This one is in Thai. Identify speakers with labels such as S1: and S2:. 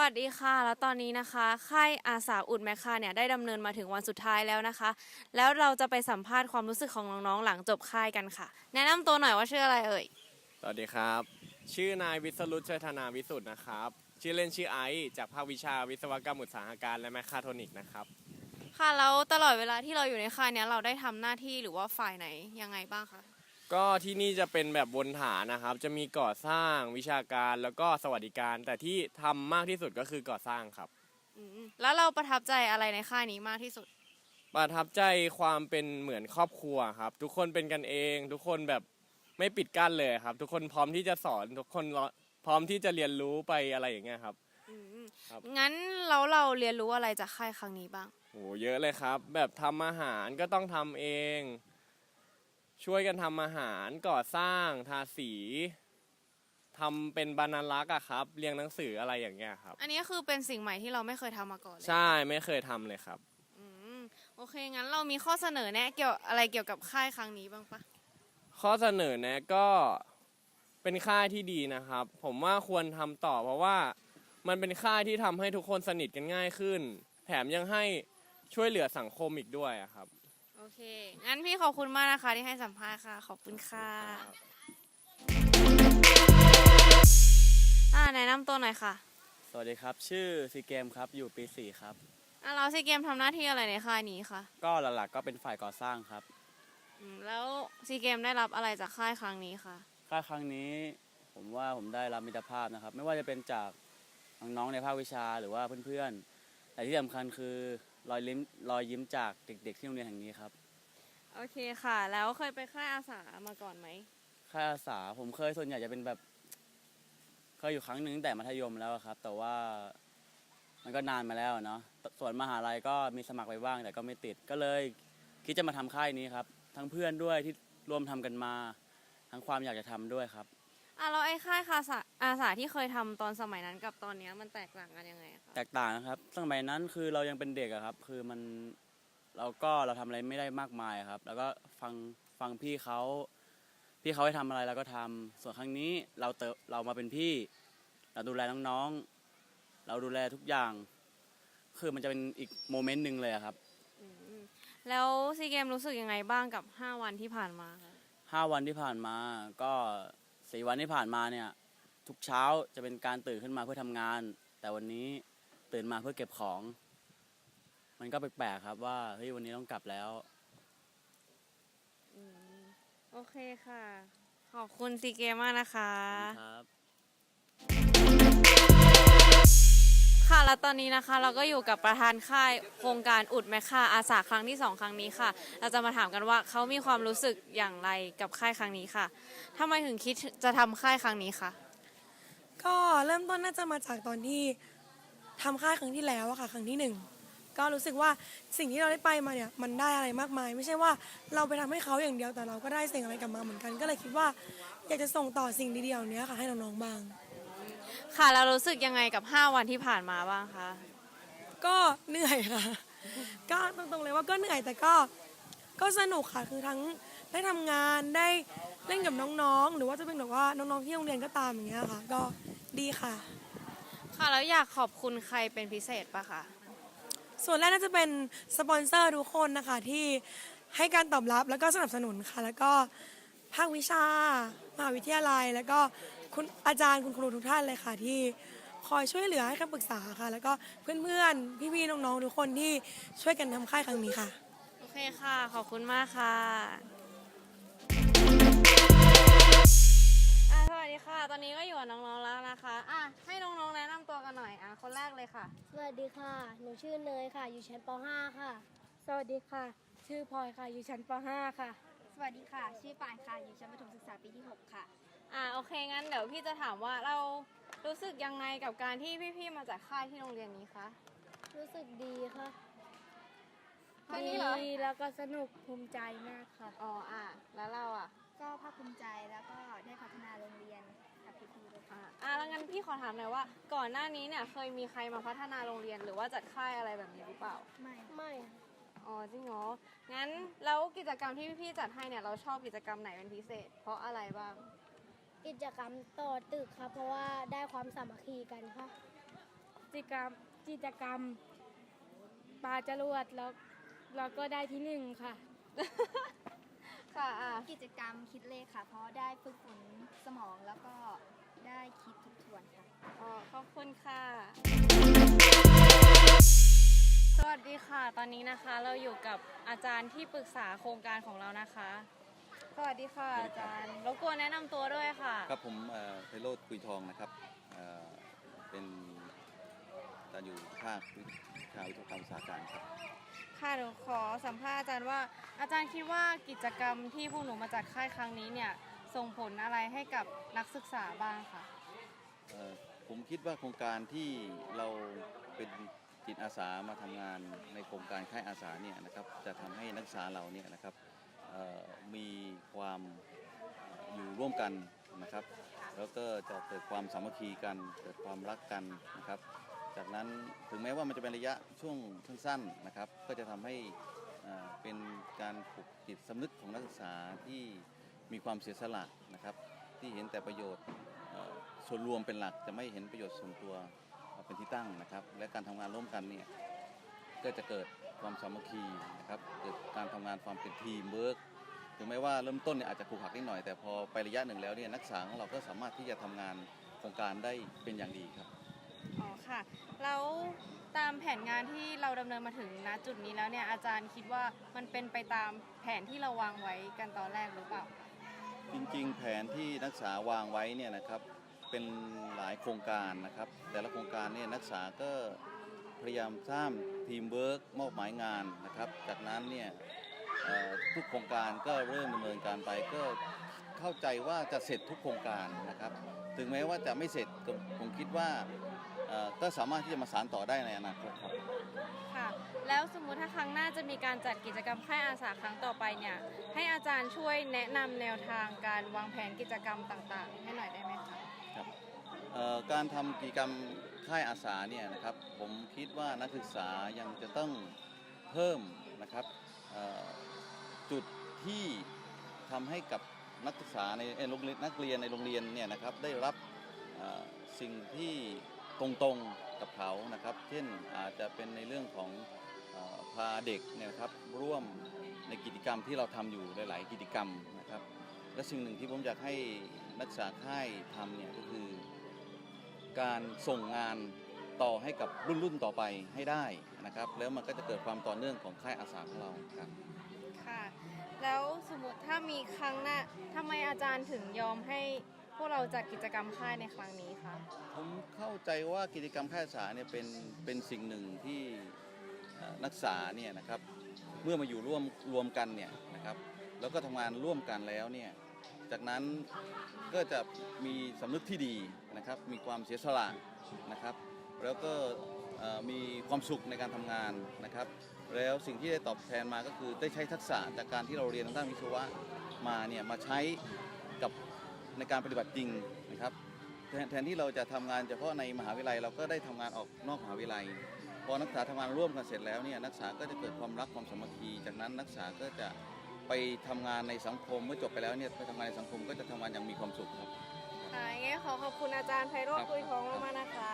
S1: วัสดีค่ะ แล้วตอนนี้นะคะค่ายอาสาอุดแมคคาเนี่ยได้ดำเนินมาถึงวันสุดท้ายแล้วนะคะ แล้วเราจะไปสัมภาษณ์ความรู้สึกของน้องๆหลังจบค่ายกันค่ะ แนะนำตัวหน่อยว่าชื่ออะไรเอ่ย
S2: สวัสดีครับ ชื่อนายวิศรุตชัยธนาวิสุทธ์นะครับ ชื่อเล่นชื่อไอซ์จากภาควิชาวิศวกรรมอุตสาหการและแมคคาทรอนิกส์นะครับ
S1: ค่ะแล้วตลอดเวลาที่เราอยู่ในค่ายเนี้ยเราได้ทำหน้าที่หรือว่าฝ่ายไหนยังไงบ้างคะ
S2: ก็ที่นี่จะเป็นแบบบนฐานนะครับ จะมีก่อสร้างวิชาการแล้วก็สวัสดิการ แต่ที่ทำมากที่สุดก็คือก่อสร้างครับ
S1: อืมแล้วเราประทับใจอะไรในค่ายนี้มากที่สุด
S2: ประทับใจความเป็นเหมือนครอบครัวครับ ทุกคนเป็นกันเอง ทุกคนแบบไม่ปิดกั้นเลยครับ ทุกคนพร้อมที่จะสอนทุกคนพร้อมที่จะเรียนรู้ไปอะไรอย่างเงี้ยครับ
S1: อืม
S2: ครับ
S1: งั้นแล้วเราเรียนรู้อะไรจากค่ายครั้งนี้บ้าง
S2: โหเยอะเลยครับ แบบทำอาหารก็ต้องทำเอง ช่วยกันทำอาหารก่อสร้างทาสีทำเป็นบรรณารักษ์อะครับ เรียงหนังสืออะไรอย่างเงี้ยครับ
S1: อันนี้คือเป็นสิ่งใหม่ที่เราไม่เคยทำมาก่อนเลย
S2: ใช่ไม่เคยทำเลยครับ
S1: อืมโอเคงั้นเรามีข้อเสนอแนะเกี่ยวอะไรเกี่ยวกับค่ายครั้งนี้บ้างปะ
S2: ข้อเสนอแนะก็เป็นค่ายที่ดีนะครับ ผมว่าควรทำต่อเพราะว่ามันเป็นค่ายที่ทำให้ทุกคนสนิทกันง่ายขึ้น แถมยังให้ช่วยเหลือสังคมอีกด้วยอะครับ
S1: โอ เค งั้นพี่ขอบคุณมากนะคะที่ให้สัมภาษณ์ค่ะ ขอบคุณค่ะอ่าแนะนำตัวหน่อยค่ะ
S3: สวัสดีครับ ชื่อซีเกมครับอยู่ปี4ครับ
S1: อ่าเราซีเกมทำหน้าที่อะไรในค่ายนี้คะ
S3: ก็หลักๆก็เป็นฝ่ายก่อสร้างครับ
S1: อืมแล้วซีเกมได้รับอะไรจากค่ายครั้งนี้คะ
S3: ค่ายครั้งนี้ผมว่าผมได้รับมิตรภาพนะครับ ไม่ว่าจะเป็นจากน้องๆในภาควิชาหรือว่าเพื่อนๆแต่ที่สำคัญคือ รอยยิ้มรอยยิ้มจากเด็ก ๆ ที่โรงเรียนแห่งนี้ครับ
S1: โอเคค่ะ แล้วเคยไปค่ายอาสามาก่อนไหม
S3: ค่ายอาสาผมเคยส่วนใหญ่จะเป็นแบบเคยอยู่ครั้งหนึ่งตั้งแต่มัธยมแล้วครับ แต่ว่ามันก็นานมาแล้วเนาะส่วนมหาลัยก็มีสมัครไปบ้างแต่ก็ไม่ติดก็เลย คิดจะมาทำค่ายนี้ครับ ทั้งเพื่อนด้วยที่ร่วมทำกันมา ทั้งความอยากจะทำด้วยครับ
S1: อ่าแล้วไอ้ค่ายคาสาอาสาที่เคยทำตอนสมัยนั้นกับตอนเนี้ยมันแตกต่างกันยังไงคะ
S3: แตกต่างนะครับสมัยนั้นคือเรายังเป็นเด็กอะครับ คือมันเราก็เราทำอะไรไม่ได้มากมายครับ แล้วก็ฟังฟังพี่เขาพี่เขาให้ทำอะไรเราก็ทำส่วนครั้งนี้เราเติบเรามาเป็นพี่ เราดูแลน้องๆ เราดูแลทุกอย่าง คือมันจะเป็นอีกโมเมนต์หนึ่งเลยอะครับ
S1: อืมแล้วซีเกมรู้สึกยังไงบ้างกับ 5 วันที่ผ่านมาคะ
S3: ห้าวันที่ผ่านมาก็ สี่วันที่ผ่านมาเนี่ยทุกเช้าจะเป็นการตื่นขึ้นมาเพื่อทำงาน แต่วันนี้ตื่นมาเพื่อเก็บของ มันก็แปลกๆครับว่าเฮ้ยวันนี้ต้องกลับแล้ว
S1: อืมโอเคค่ะ ขอบคุณซีเกมมากนะคะ
S3: ครับ
S1: ตอนนี้นะคะเราก็อยู่กับประธานค่ายโครงการอุดแมคค่าอาสาครั้งที่ 2 ครั้งนี้ค่ะ เราจะมาถามกันว่าเขามีความรู้สึกอย่างไรกับค่ายครั้งนี้ค่ะทำไมถึงคิดจะทำค่ายครั้งนี้คะ
S4: ก็เริ่มต้นน่าจะมาจากตอนที่ทำค่ายครั้งที่แล้วอะค่ะครั้งที่หนึ่งก็รู้สึกว่าสิ่งที่เราได้ไปมาเนี่ยมันได้อะไรมากมาย ไม่ใช่ว่าเราไปทำให้เขาอย่างเดียวแต่เราก็ได้สิ่งอะไรกลับมาเหมือนกัน ก็เลยคิดว่าอยากจะส่งต่อสิ่งดีๆเหล่านี้ค่ะให้น้องๆบ้าง
S1: ค่ะเรารู้สึกยังไงกับ 5 วันที่ผ่านมาบ้างคะ
S4: ก็เหนื่อยค่ะ ก็ตรงๆเลยว่าก็เหนื่อยแต่ก็ก็สนุกค่ะคือทั้งได้ทำงานได้เล่นกับน้องๆ หรือว่าจะเป็นแบบว่าน้องๆที่โรงเรียนก็ตามอย่างเงี้ยค่ะ ก็ดีค่ะ
S1: ค่ะแล้วอยากขอบคุณใครเป็นพิเศษปะคะ
S4: ส่วนแรกน่าจะเป็นสปอนเซอร์ทุกคนนะคะที่ให้การตอบรับแล้วก็สนับสนุนค่ะ แล้วก็ภาควิชามหาวิทยาลัย แล้วก็ คุณอาจารย์คุณครูทุกท่านเลยค่ะ ที่คอยช่วยเหลือให้คำปรึกษาค่ะ แล้วก็เพื่อนๆ พี่ๆ น้องๆ ทุกคนที่ช่วยกันทำค่ายครั้งนี้ค่ะ
S1: โอเคค่ะ ขอบคุณมากค่ะอะ สวัสดีค่ะ ตอนนี้ก็อยู่กับน้องๆแล้วนะคะอะให้น้องๆแนะนำตัวกันหน่อยอะคนแรกเลยค่ะ
S5: สวัสดีค่ะ หนูชื่อเนยค่ะ อยู่ชั้นป .5 ค่ะ
S6: สวัสดีค่ะ ชื่อพลอยค่ะ อยู่ชั้นป .5 ค่ะ
S5: สวัสดีค่ะ ชื่อปานค่ะ อยู่ชั้นประถมศึกษาปีที่ 6 ค่ะ
S1: อะโอเคงั้นเดี๋ยวพี่จะถามว่าเรารู้สึกยังไงกับการที่พี่ๆมาจากค่ายที่โรงเรียนนี้คะ
S5: รู้สึกดีค่ะ
S1: แค่นี้เหรอ
S6: ดีแล้วก็สนุกภูมิใจมากค่ะ
S1: อ๋ออะแล้วเราอะ
S5: ก็ภาคภูมิใจแล้วก็ได้พัฒนาโรงเรียนกับพี่ๆด้วยค่ะ
S1: อะอะแล้วงั้นพี่ขอถามหน่อยว่า ก่อนหน้านี้เนี่ยเคยมีใครมาพัฒนาโรงเรียนหรือว่าจัดค่ายอะไรแบบนี้หรือเปล่า
S5: ไม่
S6: ไม่
S1: อ๋อจริงเหรองั้นแล้วกิจกรรมที่พี่ๆจัดให้เนี่ยเราชอบกิจกรรมไหนเป็นพิเศษ เพราะอะไรบ้าง
S5: กิจกรรมต่อตึกค่ะเพราะว่าได้ความสามัคคีกันค่ะ
S1: จ
S6: กิจกรรมกิจกรรมปลาจรวดแล้วเราก็ได้ที่หนึ่งค่ะ
S1: ค่ะอะ
S5: กิจกรรมคิดเลขค่ะ เพราะได้ฝึกฝนสมองแล้วก็ได้คิดทบทวนค่ะ
S1: อ๋อขอบคุณค่ะ สวัสดีค่ะ ตอนนี้นะคะเราอยู่กับอาจารย์ที่ปรึกษาโครงการของเรานะคะ สวัสดีค่ะอาจารย์รบกวนแนะนำตัวด้วยค่ะ
S7: ครับผมเอ่อไพโรธคุยทองนะครับเอ่อเป็นอาจารย์อยู่ภาควิชาวิทยาการอุตสาหการครับ
S1: ค่ะหนูขอสัมภาษณ์อาจารย์ว่า อาจารย์คิดว่ากิจกรรมที่พวกหนูมาจัดค่ายครั้งนี้เนี่ยส่งผลอะไรให้กับนักศึกษาบ้างคะ
S7: เอ่อผมคิดว่าโครงการที่เราเป็นจิตอาสามาทำงานในโครงการค่ายอาสาเนี่ยนะครับจะทำให้นักศึกษาเราเนี่ยนะครับเอ่อ มีความอยู่ร่วมกันนะครับ แล้วก็จะเกิดความสามัคคีกัน เกิดความรักกันนะครับ จากนั้นถึงแม้ว่ามันจะเป็นระยะช่วงสั้นๆนะครับ ก็จะทำให้เป็นการปลุกจิตสำนึกของนักศึกษาที่มีความเสียสละนะครับ ที่เห็นแต่ประโยชน์ส่วนรวมเป็นหลักจะไม่เห็นประโยชน์ส่วนตัวเป็นที่ตั้งนะครับ และการทำงานร่วมกันเนี่ยก็จะเกิด ความสามัคคีนะครับเกิดการทำงานความเป็นทีมเวิร์กถึงแม้ว่าเริ่มต้นเนี่ยอาจจะขรุขระนิดหน่อยแต่พอไประยะหนึ่งแล้วเนี่ยนักศึกษาของเราก็สามารถที่จะทำงานโครงการได้เป็นอย่างดีครับ
S1: อ๋อค่ะแล้วตามแผนงานที่เราดำเนินมาถึงณจุดนี้แล้วเนี่ยอาจารย์คิดว่ามันเป็นไปตามแผนที่เราวางไว้กันตอนแรกหรือเปล่า
S7: จริงๆ แผนที่นักศึกษาวางไว้เนี่ยนะครับเป็นหลายโครงการนะครับ แต่ละโครงการเนี่ยนักศึกษาก็ พยายามสร้างทีมเวิร์กมอบหมายงานนะครับ จากนั้นเนี่ยทุกโครงการก็เริ่มดำเนินการไปก็เข้าใจว่าจะเสร็จทุกโครงการนะครับ ถึงแม้ว่าจะไม่เสร็จผมคิดว่าก็สามารถที่จะมาสานต่อได้ในอนาคตครับ
S1: ค่ะแล้วสมมุติถ้าครั้งหน้าจะมีการจัดกิจกรรมค่ายอาสาครั้งต่อไปเนี่ยให้อาจารย์ช่วยแนะนำแนวทางการวางแผนกิจกรรมต่างๆ ให้หน่อยได้ไหมคะ
S7: การทำกิจกรรมค่ายอาสาเนี่ยนะครับผมคิดว่านักศึกษายังจะต้องเพิ่มนะครับจุดที่ทำให้กับนักศึกษาในโรงเรียนนักเรียนในโรงเรียนเนี่ยนะครับได้รับสิ่งที่ตรงๆกับเขานะครับ เช่นอาจจะเป็นในเรื่องของอพาเด็กเนี่ยครับร่วมในกิจกรรมที่เราทำอยู่หลาย ๆ กิจกรรมนะครับ และสิ่งหนึ่งที่ผมอยากให้นักศึกษาค่ายทำเนี่ยก็คือ การส่งงานต่อให้กับรุ่นรุ่นต่อไปให้ได้นะครับ แล้วมันก็จะเกิดความต่อเนื่องของค่ายอาสาของเราครับ
S1: ค่ะ แล้วสมมติถ้ามีครั้งหน้าทำไมอาจารย์ถึงยอมให้พวกเราจัดกิจกรรมค่ายในครั้งนี้คะ
S7: ผมเข้าใจว่ากิจกรรมค่ายอาสาเนี่ยเป็นเป็นสิ่งหนึ่งที่เอ่อนักศึกษาเนี่ยนะครับเมื่อมาอยู่ร่วมรวมกันเนี่ยนะครับแล้วก็ทำงานร่วมกันแล้วเนี่ย จากนั้นก็จะมีสำนึกที่ดีนะครับ มีความเสียสละนะครับ แล้วก็มีความสุขในการทำงานนะครับ แล้วสิ่งที่ได้ตอบแทนมาก็คือได้ใช้ทักษะจากการที่เราเรียนทางด้านวิศวะมาเนี่ยมาใช้กับในการปฏิบัติจริงนะครับแทนที่เราจะทำงานเฉพาะในมหาวิทยาลัยเราก็ได้ทำงานออกนอกมหาวิทยาลัย พอนักศึกษาทำงานร่วมกันเสร็จแล้วเนี่ยนักศึกษาก็จะเกิดความรักความสามัคคี จากนั้นนักศึกษาก็จะ ไปทำงานในสังคมเมื่อจบไปแล้วเนี่ยไปทำงานในสังคมก็จะทำงานอย่างมีความสุขครับ
S1: ค่ะงั้นขอขอบคุณอาจารย์ไพโรจน์คุยทองมากๆนะคะ